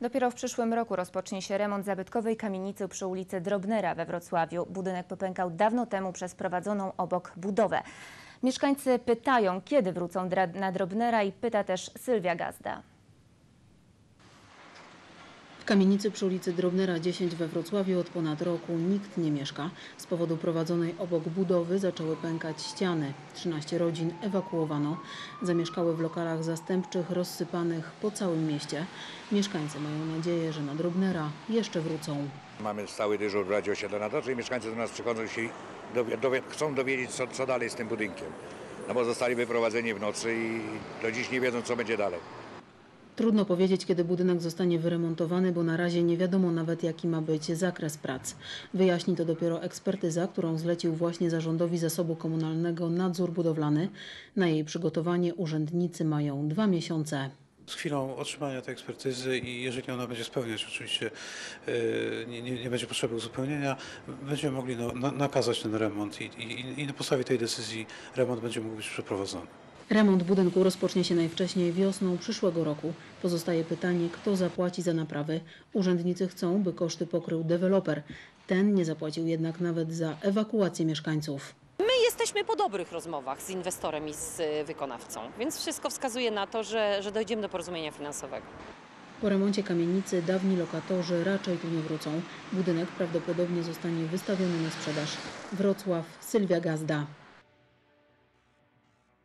Dopiero w przyszłym roku rozpocznie się remont zabytkowej kamienicy przy ulicy Drobnera we Wrocławiu. Budynek popękał dawno temu przez prowadzoną obok budowę. Mieszkańcy pytają, kiedy wrócą na Drobnera i pyta też Sylwia Gazda. Kamienicy przy ulicy Drobnera 10 we Wrocławiu od ponad roku nikt nie mieszka. Z powodu prowadzonej obok budowy zaczęły pękać ściany. 13 rodzin ewakuowano. Zamieszkały w lokalach zastępczych rozsypanych po całym mieście. Mieszkańcy mają nadzieję, że na Drobnera jeszcze wrócą. Mamy stały dyżur w Radio 7 na i mieszkańcy do nas przychodzą i dowie, dowie, chcą dowiedzieć, co, co dalej z tym budynkiem. No bo zostali wyprowadzeni w nocy i do dziś nie wiedzą, co będzie dalej. Trudno powiedzieć, kiedy budynek zostanie wyremontowany, bo na razie nie wiadomo nawet, jaki ma być zakres prac. Wyjaśni to dopiero ekspertyza, którą zlecił właśnie Zarządowi Zasobu Komunalnego nadzór budowlany. Na jej przygotowanie urzędnicy mają dwa miesiące. Z chwilą otrzymania tej ekspertyzy i jeżeli ona będzie spełniać oczywiście, yy, nie, nie, nie będzie potrzeby uzupełnienia, będziemy mogli no, na, nakazać ten remont i, i, i na podstawie tej decyzji remont będzie mógł być przeprowadzony. Remont budynku rozpocznie się najwcześniej wiosną przyszłego roku. Pozostaje pytanie, kto zapłaci za naprawy. Urzędnicy chcą, by koszty pokrył deweloper. Ten nie zapłacił jednak nawet za ewakuację mieszkańców. My jesteśmy po dobrych rozmowach z inwestorem i z y, wykonawcą, więc wszystko wskazuje na to, że, że dojdziemy do porozumienia finansowego. Po remoncie kamienicy dawni lokatorzy raczej tu nie wrócą. Budynek prawdopodobnie zostanie wystawiony na sprzedaż. Wrocław, Sylwia Gazda.